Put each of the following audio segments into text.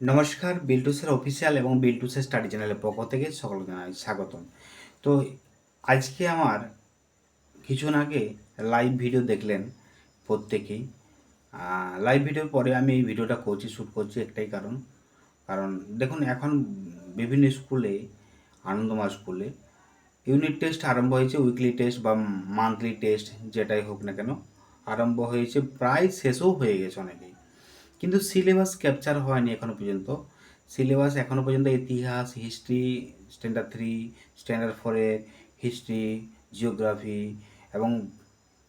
নমস্কার, বিল্টুসের অফিসিয়াল এবং বিল্টুসের স্টাডি চ্যানেলের পক্ষ থেকে সকলকে জানাই স্বাগতম। তো আজকে আমার কিছুক্ষণ আগে লাইভ ভিডিও দেখলেন প্রত্যেকেই। লাইভ ভিডিওর পরে আমি এই ভিডিওটা করছি শ্যুট করছি একটাই কারণ। কারণ দেখুন, এখন বিভিন্ন স্কুলে আনন্দমা স্কুলে ইউনিট টেস্ট আরম্ভ হয়েছে উইকলি টেস্ট বা মান্থলি টেস্ট যেটাই হোক না কেন, আরম্ভ হয়েছে, প্রায় শেষও হয়ে গেছে অনেকেই। কিন্তু সিলেবাস ক্যাপচার হয়নি এখনও পর্যন্ত। সিলেবাস এখনও পর্যন্ত ইতিহাস হিস্ট্রি স্ট্যান্ডার্ড থ্রি স্ট্যান্ডার্ড ফোরের হিস্ট্রি জিওগ্রাফি এবং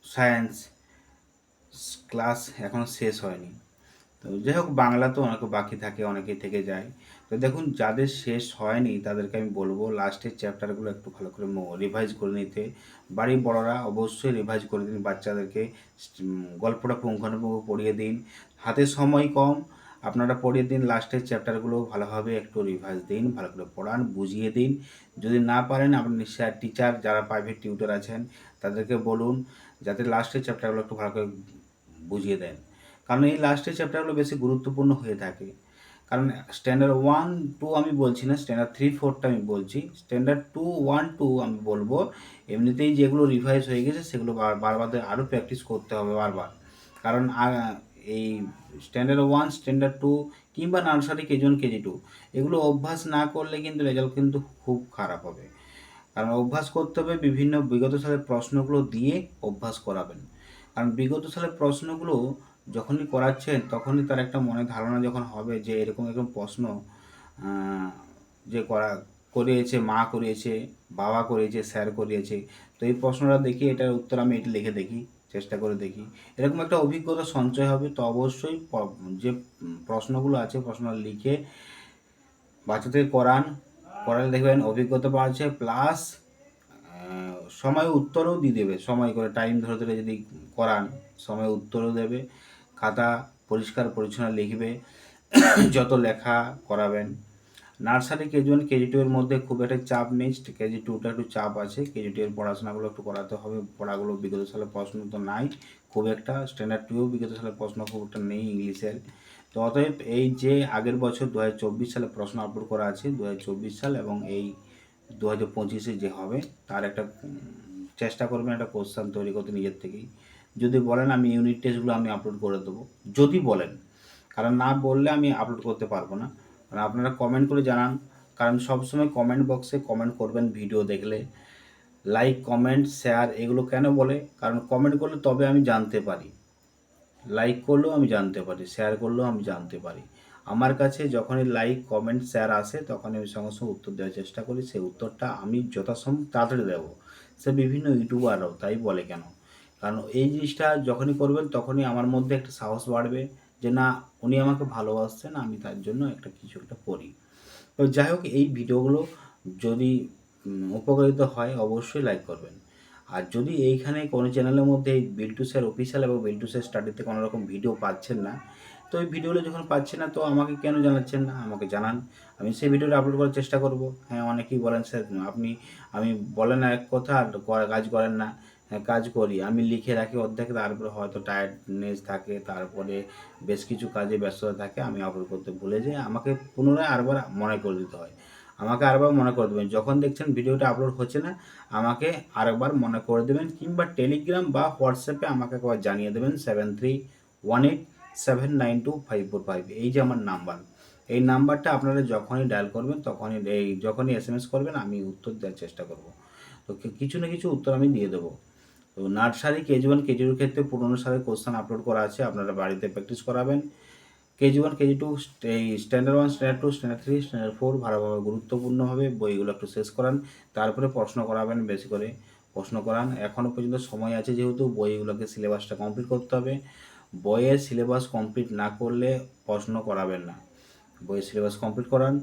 সায়েন্স ক্লাস এখনও শেষ হয়নি। যাই হোক, বাংলা তো অনেক বাকি থাকে অনেকে থেকে যায়। তো দেখুন, যাদের শেষ হয়নি, তাদেরকে আমি বলব লাস্টের চ্যাপ্টারগুলো একটু ভালো করে রিভাইজ করে নিতে। বাড়ির বড়রা অবশ্যই রিভাইজ করে দিন, বাচ্চাদেরকে গল্পটা পুঙ্খানুপুঙ্খ পড়িয়ে দিন। হাতে সময় কম, আপনারা পড়িয়ে দিন লাস্টের চ্যাপ্টারগুলো ভালোভাবে একটু রিভাইজ দিন, ভালো করে পড়ান, বুঝিয়ে দিন। যদি না পারেন, আপনি স্যার টিচার যারা প্রাইভেট টিউটর আছেন, তাদেরকে বলুন, যাতে লাস্টের চ্যাপ্টারগুলো একটু ভালো করে বুঝিয়ে দেন। কারণ এই লাস্টের চ্যাপ্টারগুলো বেশি গুরুত্বপূর্ণ হয়ে থাকে। কারণ স্ট্যান্ডার্ড ওয়ান টু আমি বলছি না স্ট্যান্ডার্ড থ্রি ফোরটা আমি বলছি। স্ট্যান্ডার্ড টু ওয়ান টু আমি বলব। এমনিতেই যেগুলো রিভাইজ হয়ে গেছে, সেগুলো বার- বারবার আরও প্র্যাকটিস করতে হবে বারবার। কারণ এই স্ট্যান্ডার্ড ওয়ান স্ট্যান্ডার্ড টু কিংবা nursery KG one KG two এগুলো অভ্যাস না করলে কিন্তু রেজাল্ট কিন্তু খুব খারাপ হবে। কারণ অভ্যাস করতে হবে বিভিন্ন বিগত সালের প্রশ্নগুলো দিয়ে অভ্যাস করাবেন। কারণ বিগত সালের প্রশ্নগুলো যখনই করাচ্ছেন, তখনই তার একটা মনে ধারণা যখন হবে যে এরকম এরকম প্রশ্ন যে করা, করিয়েছে, মা করিয়েছে, বাবা করিয়েছে, স্যার করিয়েছে, তো এই প্রশ্নটা দেখি, এটার উত্তর আমি এটি লিখে দেখি, চেষ্টা করে দেখি। এরকম একটা অভিজ্ঞতা সঞ্চয় হবে, তো অবশ্যই যে প্রশ্নগুলো আছে, প্রশ্ন লিখে বাচ্চাদের করান, করালে দেখবেন অভিজ্ঞতা বাড়ছে, প্লাস সময় উত্তরও দিয়ে দেবে, সময় করে টাইম ধরে ধরে যদি করান, সময় উত্তরও দেবে। খাতা পরিষ্কার পরিচ্ছন্ন লিখবে, যত লেখা করাবেন। Nursery KG one KG two এর মধ্যে খুব একটা চাপ নেই, কেজি টুটা একটু চাপ আছে, কেজি টু এর পড়াশোনাগুলো একটু করাতে হবে, পড়াগুলো বিগত সালের প্রশ্ন তো নাই, খুব একটা স্ট্যান্ডার্ড টুও বিগত সালের প্রশ্ন খুব একটা নেই ইংলিশের। তো অতএব এই যে আগের বছর দু হাজার চব্বিশ সালে প্রশ্ন আপলোড করা আছে, দুহাজার চব্বিশ সাল এবং এই দু হাজার পঁচিশে যে হবে, তার একটা চেষ্টা করবেন একটা কোশ্চান তৈরি করতে নিজের থেকেই। যদি বলেন আমি ইউনিট টেস্টগুলো আমি আপলোড করে দেবো। যদি বলেন, কারণ না বললে আমি আপলোড করতে পারব না। কারণ আপনারা কমেন্ট করে জানান, কারণ সবসময় কমেন্ট বক্সে কমেন্ট করবেন ভিডিও দেখলে। লাইক কমেন্ট শেয়ার এগুলো কেন বলে? কারণ কমেন্ট করলে তবে আমি জানতে পারি। লাইক করলেও আমি জানতে পারি শেয়ার করলেও আমি জানতে পারি। আমার কাছে যখনই লাইক কমেন্ট শেয়ার আসে তখন আমি সঙ্গে সঙ্গে উত্তর দেওয়ার চেষ্টা করি। সেই উত্তরটা আমি যথাসম্ভব তাড়াতাড়ি দেবো। সে বিভিন্ন ইউটিউবাররাও তাই বলে কেন? কারণ এই জিনিসটা যখনই করবেন তখনই আমার মধ্যে একটা সাহস বাড়বে যে না, উনি আমাকে ভালোবাসছেন, আমি তার জন্য একটা কিছু একটা করি। তো যাই হোক, এই ভিডিওগুলো যদি উপকারিত হয় অবশ্যই লাইক করবেন। আর যদি এইখানে কোনো চ্যানেলের মধ্যে এই বিল্টুসের অফিসিয়াল এবং বিল্টুসের স্টাডিতে কোনো রকম ভিডিও পাচ্ছেন না, তো এই ভিডিওগুলো যখন পাচ্ছেন না, তো আমাকে কেন জানাচ্ছেন না? আমাকে জানান। আমি সেই ভিডিওটা আপলোড করার চেষ্টা করব। হ্যাঁ অনেকেই বলেন, স্যার, আপনি, আমি বলেন এক কথা আর কাজ করেন না। কাজ করি। আমি লিখে রাখি অর্ধেক, তারপরে হয়তো টায়ার্ডনেস থাকে, তারপরে বেশ কিছু কাজে ব্যস্ততা থাকে, আমি আপলোড করতে ভুলে যাই। আমাকে পুনরায় আরবার মনে করে দিতে হয়। আমাকে আরবার মনে করে দেবেন। যখন দেখছেন ভিডিওটা আপলোড হচ্ছে না, আমাকে আরেকবার মনে করে দেবেন কিংবা টেলিগ্রাম বা হোয়াটসঅ্যাপে আমাকে একবার জানিয়ে দেবেন seven three one eight seven nine two five four five এই যে আমার নাম্বার। এই নাম্বারটা আপনারা যখনই ডায়াল করবেন, তখনই এই, যখনই এস এম এস করবেন, আমি উত্তর দেওয়ার চেষ্টা করব। তো কিছু না কিছু উত্তর আমি দিয়ে দেবো। তো নার্সারি কেজি ওয়ান কেজি টুর ক্ষেত্রে পুরোনো সালের কোশ্চেন আপলোড করা আছে, আপনারা বাড়িতে প্র্যাকটিস করাবেন। কেজি ওয়ান কেজি টু এই standard one standard two standard three standard four ভালোভাবে গুরুত্বপূর্ণভাবে বইগুলো একটু শেষ করান, তারপরে প্রশ্ন করাবেন বেশি করে প্রশ্ন করান। এখনও পর্যন্ত সময় আছে যেহেতু, বইগুলোকে সিলেবাসটা কমপ্লিট করতে হবে। বইয়ের সিলেবাস কমপ্লিট না করলে প্রশ্ন করাবেন না। বইয়ের সিলেবাস কমপ্লিট করান।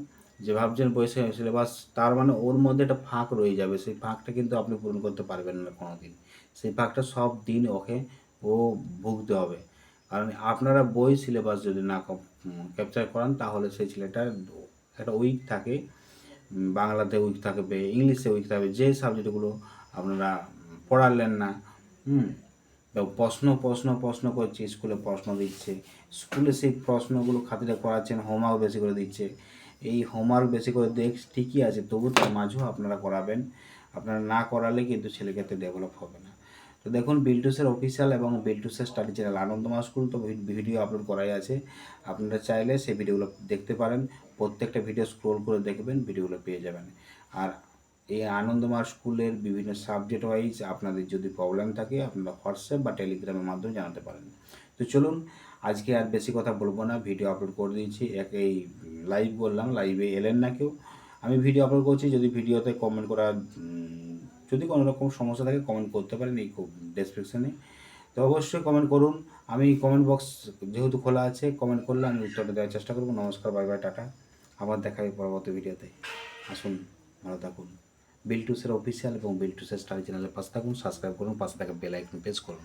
যে ভাবছেন বইয়ের সিলেবাস তার মানে ওর মধ্যে একটা ফাঁক রয়ে যাবে। সেই ফাঁকটা কিন্তু আপনি পূরণ করতে পারবেন না কোনো দিন সেই ফাঁকটা সব দিন ওকে ও ভুগতে হবে। কারণ আপনারা বই সিলেবাস যদি না ক্যাপচার করান, তাহলে সেই ছেলেটার একটা উইক থাকে বাংলাতে উইক থাকবে ইংলিশে উইক থাকবে যে সাবজেক্টগুলো আপনারা পড়ালেন না, হুম প্রশ্ন প্রশ্ন প্রশ্ন করছে, স্কুলে প্রশ্ন দিচ্ছে, স্কুলে সেই প্রশ্নগুলো খাতিরে করাচ্ছেন হোমওয়ার্ক বেশি করে দিচ্ছে এই হোমওয়ার্ক বেশি করে দেখ, ঠিকই আছে, তবু তার মাঝেও আপনারা করাবেন। আপনারা না করালে কিন্তু ছেলেক্ষেত্রে ডেভেলপ হবে না। তো দেখুন বিল্টুসের অফিসিয়াল এবং বিল্টুসের স্টাডি চ্যানেল আনন্দমা স্কুল তো ভিডিও আপলোড করাই আছে। আপনারা চাইলে সেই ভিডিওগুলো দেখতে পারেন। প্রত্যেকটা ভিডিও স্ক্রোল করে দেখবেন ভিডিওগুলো পেয়ে যাবেন। আর এই আনন্দমার স্কুলের বিভিন্ন সাবজেক্ট ওয়াইজ আপনাদের যদি প্রবলেম থাকে, আপনারা হোয়াটসঅ্যাপ বা টেলিগ্রামের মাধ্যমে জানাতে পারেন। তো চলুন আজকে আর বেশি কথা বলব না ভিডিও আপলোড করে দিয়েছি। এক এই লাইভ বললাম লাইভে এলেন না কেউ। আমি ভিডিও আপলোড করছি, যদি ভিডিওতে কমেন্ট করা যদি কোনো রকম সমস্যা থাকে কমেন্ট করতে পারেন এই ডেসক্রিপশানে তো অবশ্যই কমেন্ট করুন। আমি কমেন্ট বক্স যেহেতু খোলা আছে কমেন্ট করলে আমি উত্তরটা দেওয়ার চেষ্টা করব। নমস্কার বাই বাই টাটা। আবার দেখা হবে পরবর্তী ভিডিওতে আসুন, ভালো থাকুন। বিল বিলটুসের অফিসিয়াল এবং বিলটুসের স্টার চ্যানেলের পাশে থাকুন সাবস্ক্রাইব করুন, পাশে থাকা বেল আইকন প্রেস করুন।